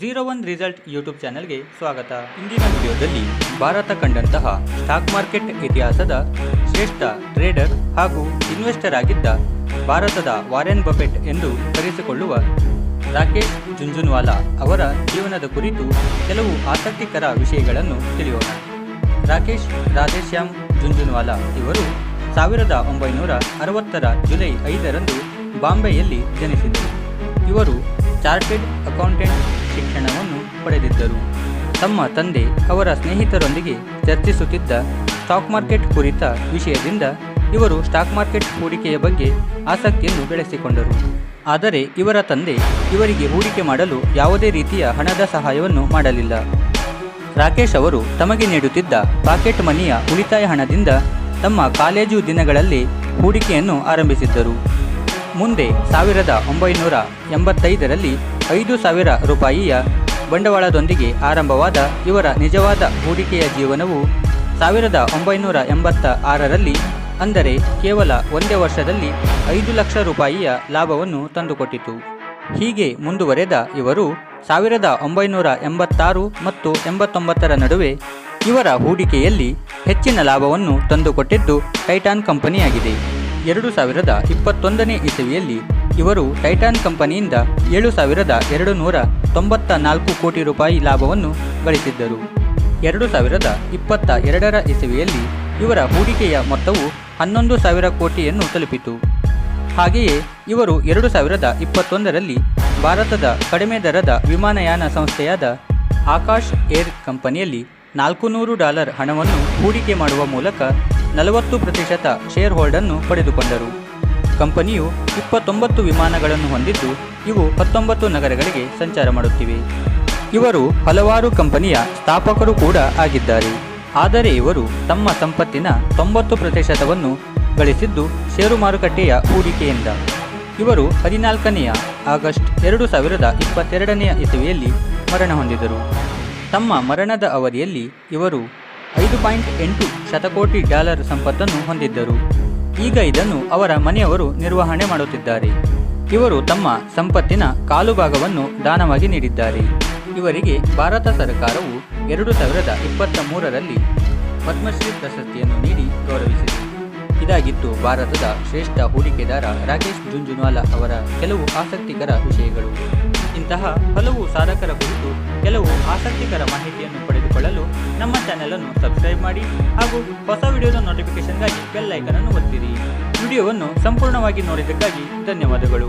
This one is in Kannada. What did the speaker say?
ಝೀರೋ ಒನ್ ರಿಸಲ್ಟ್ ಯೂಟ್ಯೂಬ್ ಚಾನೆಲ್ಗೆ ಸ್ವಾಗತ. ಇಂದಿನ ವಿಡಿಯೋದಲ್ಲಿ ಭಾರತ ಕಂಡಂತಹ ಸ್ಟಾಕ್ ಮಾರ್ಕೆಟ್ ಇತಿಹಾಸದ ಶ್ರೇಷ್ಠ ಟ್ರೇಡರ್ ಹಾಗೂ ಇನ್ವೆಸ್ಟರ್ ಆಗಿದ್ದ ಭಾರತದ ವಾರೆನ್ ಬಫೆಟ್ ಎಂದು ಕರೆಸಿಕೊಳ್ಳುವ ರಾಕೇಶ್ ಜುಂಜುನ್ವಾಲಾ ಅವರ ಜೀವನದ ಕುರಿತು ಕೆಲವು ಆಸಕ್ತಿಕರ ವಿಷಯಗಳನ್ನು ತಿಳಿಯೋಣ. ರಾಕೇಶ್, ರಾಧೇಶ್ಯಾಮ್, ಜುಂಜುನ್ವಾಲಾ ಇವರು ಸಾವಿರದ ಒಂಬೈನೂರ ಅರವತ್ತರ ಜುಲೈ ಐದರಂದು ಬಾಂಬೆಯಲ್ಲಿ ಜನಿಸಿದರು. ಇವರು ಚಾರ್ಟೆಡ್ ಅಕೌಂಟೆಂಟ್ ಶಿಕ್ಷಣವನ್ನು ಪಡೆದಿದ್ದರು. ತಮ್ಮ ತಂದೆ ಅವರ ಸ್ನೇಹಿತರೊಂದಿಗೆ ಚರ್ಚಿಸುತ್ತಿದ್ದ ಸ್ಟಾಕ್ ಮಾರ್ಕೆಟ್ ಕುರಿತ ವಿಷಯದಿಂದ ಇವರು ಸ್ಟಾಕ್ ಮಾರ್ಕೆಟ್ ಹೂಡಿಕೆಯ ಬಗ್ಗೆ ಆಸಕ್ತಿಯನ್ನು ಬೆಳೆಸಿಕೊಂಡರು. ಆದರೆ ಇವರ ತಂದೆ ಇವರಿಗೆ ಹೂಡಿಕೆ ಮಾಡಲು ಯಾವುದೇ ರೀತಿಯ ಹಣದ ಸಹಾಯವನ್ನು ಮಾಡಲಿಲ್ಲ. ರಾಕೇಶ್ ಅವರು ತಮಗೆ ನೀಡುತ್ತಿದ್ದ ಪಾಕೆಟ್ ಮನಿಯ ಉಳಿತಾಯ ಹಣದಿಂದ ತಮ್ಮ ಕಾಲೇಜು ದಿನಗಳಲ್ಲಿ ಹೂಡಿಕೆಯನ್ನು ಆರಂಭಿಸಿದ್ದರು. ಮುಂದೆ ಸಾವಿರದ ಒಂಬೈನೂರ ಎಂಬತ್ತೈದರಲ್ಲಿ ಐದು ಸಾವಿರ ರೂಪಾಯಿಯ ಬಂಡವಾಳದೊಂದಿಗೆ ಆರಂಭವಾದ ಇವರ ನಿಜವಾದ ಹೂಡಿಕೆಯ ಜೀವನವು ಸಾವಿರದ ಒಂಬೈನೂರ ಎಂಬತ್ತ ಆರರಲ್ಲಿ ಅಂದರೆ ಕೇವಲ ಒಂದೇ ವರ್ಷದಲ್ಲಿ ಐದು ಲಕ್ಷ ರೂಪಾಯಿಯ ಲಾಭವನ್ನು ತಂದುಕೊಟ್ಟಿತು. ಹೀಗೆ ಮುಂದುವರೆದ ಇವರು ಸಾವಿರದ ಒಂಬೈನೂರ ಎಂಬತ್ತಾರು ಮತ್ತು ಎಂಬತ್ತೊಂಬತ್ತರ ನಡುವೆ ಇವರ ಹೂಡಿಕೆಯಲ್ಲಿ ಹೆಚ್ಚಿನ ಲಾಭವನ್ನು ತಂದುಕೊಟ್ಟಿದ್ದು ಟೈಟಾನ್ ಕಂಪನಿಯಾಗಿದೆ. ಎರಡು ಸಾವಿರದ ಇಪ್ಪತ್ತೊಂದನೇ ಇಸವಿಯಲ್ಲಿ ಇವರು ಟೈಟಾನ್ ಕಂಪನಿಯಿಂದ ಏಳು ಸಾವಿರದ ಎರಡು ನೂರ ತೊಂಬತ್ತ ನಾಲ್ಕು ಕೋಟಿ ರೂಪಾಯಿ ಲಾಭವನ್ನು ಗಳಿಸಿದ್ದರು. ಎರಡು ಸಾವಿರದ ಇಪ್ಪತ್ತ ಎರಡರ ಇಸವಿಯಲ್ಲಿ ಇವರ ಹೂಡಿಕೆಯ ಮೊತ್ತವು ಹನ್ನೊಂದು ಸಾವಿರ ಕೋಟಿಯನ್ನು ತಲುಪಿತು. ಹಾಗೆಯೇ ಇವರು ಎರಡು ಸಾವಿರದ ಇಪ್ಪತ್ತೊಂದರಲ್ಲಿ ಭಾರತದ ಕಡಿಮೆ ದರದ ವಿಮಾನಯಾನ ಸಂಸ್ಥೆಯಾದ ಆಕಾಶ್ ಏರ್ ಕಂಪನಿಯಲ್ಲಿ ನಾಲ್ಕು ನೂರು ಡಾಲರ್ ಹಣವನ್ನು ಹೂಡಿಕೆ ಮಾಡುವ ಮೂಲಕ ನಲವತ್ತು ಪ್ರತಿಶತ ಶೇರ್ ಹೋಲ್ಡನ್ನು ಪಡೆದುಕೊಂಡರು. ಕಂಪನಿಯು ಇಪ್ಪತ್ತೊಂಬತ್ತು ವಿಮಾನಗಳನ್ನು ಹೊಂದಿದ್ದು, ಇವು ಹತ್ತೊಂಬತ್ತು ನಗರಗಳಿಗೆ ಸಂಚಾರ ಮಾಡುತ್ತಿವೆ. ಇವರು ಹಲವಾರು ಕಂಪನಿಯ ಸ್ಥಾಪಕರು ಕೂಡ ಆಗಿದ್ದಾರೆ. ಆದರೆ ಇವರು ತಮ್ಮ ಸಂಪತ್ತಿನ ತೊಂಬತ್ತು ಪ್ರತಿಶತವನ್ನು ಗಳಿಸಿದ್ದು ಷೇರು ಮಾರುಕಟ್ಟೆಯ ಹೂಡಿಕೆಯಿಂದ. ಇವರು ಹದಿನಾಲ್ಕನೆಯ ಆಗಸ್ಟ್ ಎರಡು ಸಾವಿರದ ಇಪ್ಪತ್ತೆರಡನೆಯ ಇಸವಿಯಲ್ಲಿ ಮರಣ ಹೊಂದಿದರು. ತಮ್ಮ ಮರಣದ ಅವಧಿಯಲ್ಲಿ ಇವರು ಐದು ಪಾಯಿಂಟ್ ಎಂಟು ಶತಕೋಟಿ ಡಾಲರ್ ಸಂಪತ್ತನ್ನು ಹೊಂದಿದ್ದರು. ಈಗ ಇದನ್ನು ಅವರ ಮನೆಯವರು ನಿರ್ವಹಣೆ ಮಾಡುತ್ತಿದ್ದಾರೆ. ಇವರು ತಮ್ಮ ಸಂಪತ್ತಿನ ಕಾಲು ಭಾಗವನ್ನು ದಾನವಾಗಿ ನೀಡಿದ್ದಾರೆ. ಇವರಿಗೆ ಭಾರತ ಸರ್ಕಾರವು ಎರಡು ಸಾವಿರದ ಇಪ್ಪತ್ತ ಮೂರರಲ್ಲಿ ಪದ್ಮಶ್ರೀ ಪ್ರಶಸ್ತಿಯನ್ನು ನೀಡಿ ಗೌರವಿಸಿದೆ. ಇದಾಗಿತ್ತು ಭಾರತದ ಶ್ರೇಷ್ಠ ಹೂಡಿಕೆದಾರ ರಾಕೇಶ್ ಜುಂಜುನ್ವಾಲಾ ಅವರ ಕೆಲವು ಆಸಕ್ತಿಕರ ವಿಷಯಗಳು. ಇಂತಹ ಹಲವು ಸಾಧಕರ ಕುರಿತು ಕೆಲವು ಆಸಕ್ತಿಕರ ಮಾಹಿತಿಯನ್ನು ಪಡೆದುಕೊಳ್ಳಲು ನಮ್ಮ ಚಾನೆಲ್ ಅನ್ನು ಸಬ್ಸ್ಕ್ರೈಬ್ ಮಾಡಿ ಹಾಗೂ ಹೊಸ ವಿಡಿಯೋದ ನೋಟಿಫಿಕೇಶನ್ಗಾಗಿ ಬೆಲ್ ಐಕನ್ ಅನ್ನು ಒತ್ತಿರಿ. ವಿಡಿಯೋವನ್ನು ಸಂಪೂರ್ಣವಾಗಿ ನೋಡಿದ್ದಕ್ಕಾಗಿ ಧನ್ಯವಾದಗಳು.